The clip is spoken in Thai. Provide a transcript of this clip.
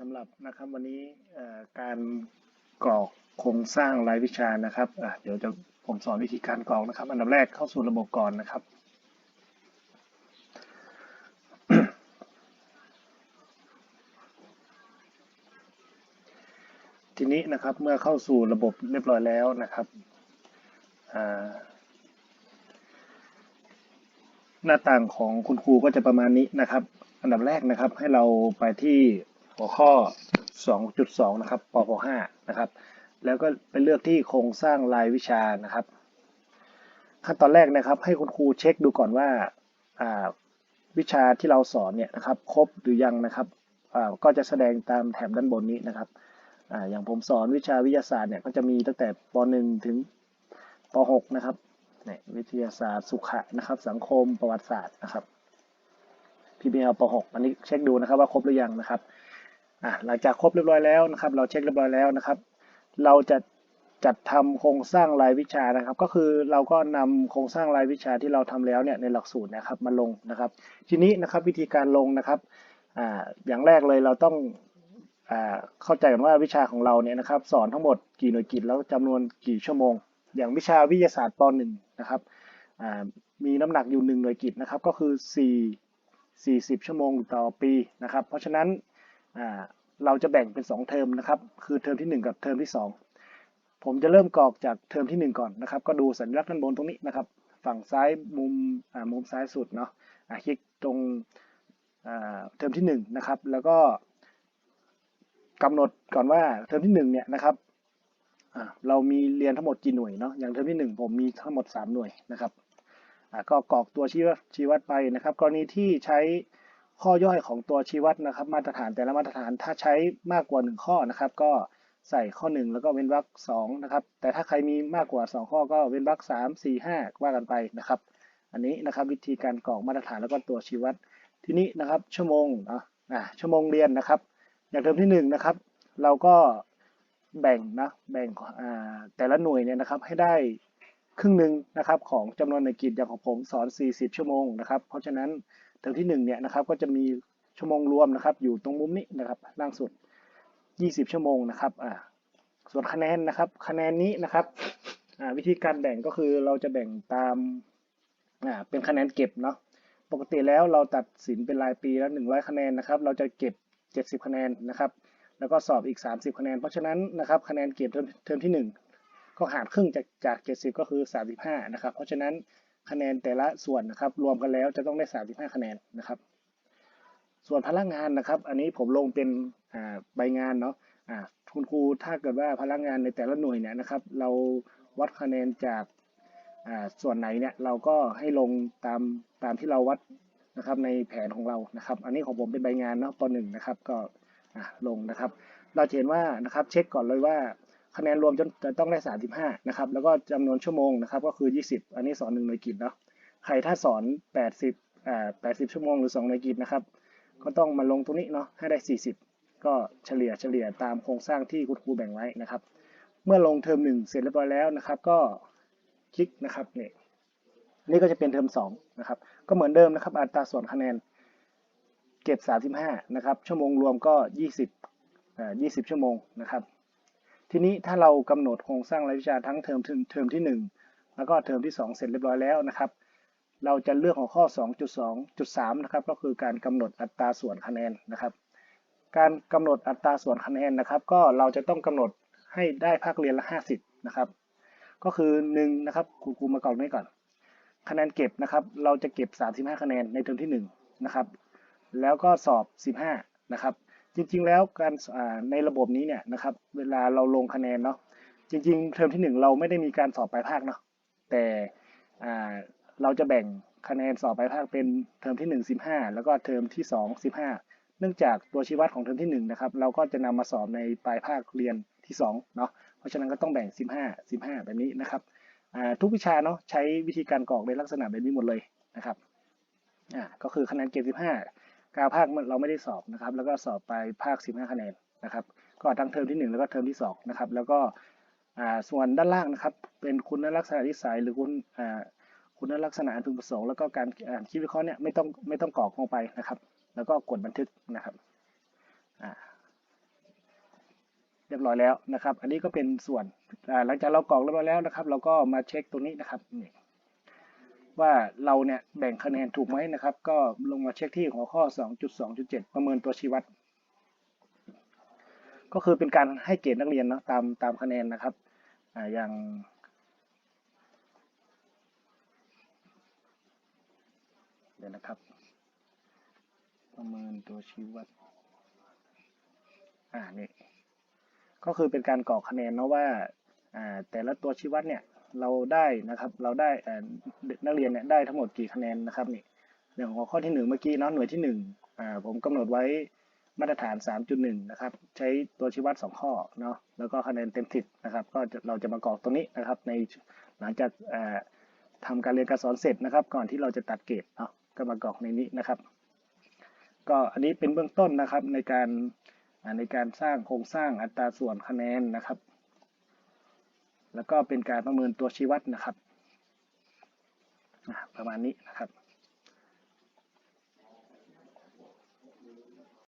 สำหรับนะครับวันนี้การกรอกโครงสร้างรายวิชานะครับเดี๋ยวจะผมสอนวิธีการกรอกนะครับ อันดับแรกเข้าสู่ระบบก่อนนะครับ ทีนี้นะครับเมื่อเข้าสู่ระบบเรียบร้อยแล้วนะครับหน้าต่างของคุณครูก็จะประมาณนี้นะครับ อันดับแรกนะครับให้เราไปที่ หัวข้อ 2.2 นะครับปป5นะครับ แล้วก็ไปเลือกที่โครงสร้างรายวิชานะครับ ขั้นตอนแรกนะครับ ให้คุณครูเช็คดูก่อนว่าวิชาที่เราสอนเนี่ยนะครับ ครบหรือยังนะครับก็จะแสดงตามแถบด้านบนนี้นะครับออย่างผมสอนวิชาวิทยาศาสตร์เนี่ยก็จะมีตั้งแต่ป .1 ถึงป .6 นะครับเนี่ยวิทยาศาสตร์สุขะนะครับ สังคมประวัติศาสตร์นะครับ PBL ป .6 อันนี้เช็คดูนะครับว่าครบหรือยังนะครับ อะหลังจากครบเรียบร้อยแล้วนะครับ เราเช็คเรียบร้อยแล้วนะครับ เราจะจัดทำโครงสร้างรายวิชานะครับ ก็คือเราก็นำโครงสร้างรายวิชาที่เราทำแล้วเนี่ยในหลักสูตรนะครับมาลงนะครับ ทีนี้นะครับวิธีการลงนะครับอ่าอย่างแรกเลยเราต้องอ่าเข้าใจกันว่าวิชาของเราเนี่ยนะครับ สอนทั้งหมดกี่หน่วยกิตแล้วจำนวนกี่ชั่วโมง อย่างวิชาวิทยาศาสตร์ป .1 นะครับอ่ามีน้ำหนักอยู่1หน่วยกิตนะครับ ก็คือ 4 40 ชั่วโมงต่อปีนะครับ เพราะฉะนั้น เราจะแบ่งเป็น 2 เทอมนะครับ คือเทอมที่ 1 กับเทอมที่ 2 ผมจะเริ่มกรอกจากเทอมที่ 1 ก่อนนะครับ ก็ดูสัญลักษณ์ด้านบนตรงนี้นะครับ ฝั่งซ้ายมุมมุมซ้ายสุดเนาะอ่าคลิกตรงเทอมที่1นะครับ แล้วก็กำหนดก่อนว่าเทอมที่1เนี่ยนะครับเรามีเรียนทั้งหมดกี่หน่วยเนาะ อย่างเทอมที่ 1 ผมมีทั้งหมด 3 หน่วยนะครับ ก็กรอกตัวชีวชี้วัดไปนะครับ กรณีที่ใช้ ข้อย่อยของตัวชี้วัดนะครับ มาตรฐานแต่ละมาตรฐานถ้าใช้มากกว่า 1 ข้อนะครับ ก็ใส่ข้อ 1 แล้วก็เว้นวรรค2นะครับ แต่ถ้าใครมีมากกว่า 2 ข้อก็เว้นวรรค3 4 5 ว่ากันไปนะครับ อันนี้นะครับวิธีการกรอกมาตรฐานแล้วก็ตัวชี้วัดทีนี้นะครับชั่วโมงเนาะชั่วโมงเรียนนะครับ อย่างเทอมที่1นะครับ เราก็แบ่งนะแบ่งอ่าแต่ละหน่วยเนี่ยนะครับให้ได้ครึ่งหนึ่งนะครับของจำนวนในกิจอย่างของผมสอน 40 ชั่วโมงนะครับ เพราะฉะนั้น เทอมที่1เนี่ยนะครับก็จะมีชั่วโมงรวมนะครับ อยู่ตรงมุมนี้นะครับล่างสุด 20 ชั่วโมงนะครับอ่าส่วนคะแนนนะครับ คะแนนนี้นะครับอ่าวิธีการแบ่งก็คือเราจะแบ่งตามอ่าเป็นคะแนนเก็บเนาะปกติแล้วเราตัดสินเป็นรายปีแล้ว 100 คะแนนนะครับ เราจะเก็บ 70 คะแนนนะครับ แล้วก็สอบอีก 30 คะแนน เพราะฉะนั้นนะครับคะแนนเก็บเทอมเทอมที่ 1 ก็หารครึ่งจากจาก 70 ก็คือ 35 นะครับ เพราะฉะนั้น คะแนนแต่ละส่วนนะครับ รวมกันแล้วจะต้องได้ 35 คะแนนนะครับ ส่วนพลังงานนะครับ อันนี้ผมลงเป็นใบงานเนาะคุณครูถ้าเกิดว่าพลังงานในแต่ละหน่วยเนี่ยนะครับ เราวัดคะแนนจากส่วนไหนเนี่ยเราก็ให้ลงตามตามที่เราวัดนะครับในแผนของเรานะครับ อันนี้ของผมเป็นใบงานเนาะป .1 นะครับก็ลงนะครับ เราเห็นว่านะครับเช็คก่อนเลยว่า คะแนนรวมจะจะต้องได้ 35 นะครับ แล้วก็จำนวนชั่วโมงนะครับ ก็คือ 20 อันนี้สอน1หน่วยกิตเนาะ ใครถ้าสอน 80อ่า80 ชั่วโมงหรือ2หน่วยกิตนะครับ ก็ต้องมาลงตรงนี้เนาะ ให้ได้ 40 ก็เฉลี่ยเฉลี่ยตามโครงสร้างที่คุณครูแบ่งไว้นะครับ เมื่อลงเทอม1 เสร็จเรียบร้อยแล้วนะครับ ก็คลิกนะครับนี่นี่ก็จะเป็นเทอม2นะครับ ก็เหมือนเดิมนะครับ อัตราส่วนคะแนนเก็บ 35 นะครับ ชั่วโมงรวมก็ 20 20 ชั่วโมงนะครับ ทีนี้ถ้าเรากำหนดโครงสร้างรายวิชาทั้งเทอมถึงเทอมที่ 1 แล้วก็เทอมที่ 2 เสร็จเรียบร้อยแล้วนะครับ เราจะเลือกของข้อ 2.2.3 นะครับ ก็คือการกำหนดอัตราส่วนคะแนนนะครับ การกำหนดอัตราส่วนคะแนนนะครับ ก็เราจะต้องกำหนดให้ได้ภาคเรียนละ 50 นะครับ ก็คือ1นะครับครูครูมากรอกนี้ก่อน คะแนนเก็บนะครับ เราจะเก็บ 35 คะแนนในเทอมที่1นะครับ แล้วก็สอบ 15 นะครับ จริงๆแล้วการในระบบนี้เนี่ยนะครับเวลาเราลงคะแนนเนาะจริงๆ เทอมที่ 1 เราไม่ได้มีการสอบปลายภาคเนาะแต่เราจะแบ่งคะแนนสอบปลายภาคเป็นเทอมที่ 1 15 แล้วก็เทอมที่ 2 15 เนื่องจากตัวชี้วัดของเทอมที่1นะครับเราก็จะนำมาสอบในปลายภาคเรียนที่2เนาะเพราะฉะนั้นก็ต้องแบ่ง 15 15 แบบนี้นะครับทุกวิชาเนาะใช้วิธีการกรอกในลักษณะแบบนี้หมดเลยนะครับก็คือคะแนนเกรด15 การภาคเราไม่ได้สอบนะครับ แล้วก็สอบไปภาค 15 คะแนนนะครับ ก็ทั้งเทอมที่ 1 แล้วก็เทอมที่2นะครับ แล้วก็ส่วนด้านล่างนะครับ เป็นคุณลักษณะนิสัยหรือคุณคุณลักษณะอันพึงประสงค์แล้วก็การคิดวิเคราะห์เนี่ยไม่ต้องไม่ต้องกรอกลงไปนะครับ แล้วก็กดบันทึกนะครับเรียบร้อยแล้วนะครับ อันนี้ก็เป็นส่วนหลังจากเรากรอกเรียบร้อยแล้วนะครับ เราก็มาเช็คตรงนี้นะครับนี่ ว่าเราเนี่ยแบ่งคะแนนถูกไหมนะครับ ก็ลงมาเช็คที่หัวข้อ 2.2.7 ประเมินตัวชี้วัด ก็คือเป็นการให้เกรดนักเรียนเนาะตามตามคะแนนนะครับอ่าอย่างเดี๋ยวนะครับ ประเมินตัวชี้วัดอ่านี่ก็คือเป็นการกรอกคะแนนเนาะว่าอ่าแต่ละตัวชี้วัดเนี่ย เราได้นะครับ เราได้นักเรียนเนี่ยได้ทั้งหมดกี่คะแนนนะครับนี่อย่างหัวข้อที่หนึ่งเมื่อกี้เนาะหน่วยที่หนึ่งอ่าผมกำหนดไว้มาตรฐาน 3.1 นะครับ ใช้ตัวชี้วัด 2 ข้อเนาะแล้วก็คะแนนเต็มสิบนะครับ ก็เราจะมากรอกตรงนี้นะครับ ในหลังจากอ่าทำการเรียนการสอนเสร็จนะครับ ก่อนที่เราจะตัดเกรดเนาะก็มากรอกในนี้นะครับ ก็อันนี้เป็นเบื้องต้นนะครับในการในการสร้างโครงสร้างอัตราส่วนคะแนนนะครับ แล้วก็เป็นการประเมินตัวชี้วัดนะครับ ประมาณนี้นะครับ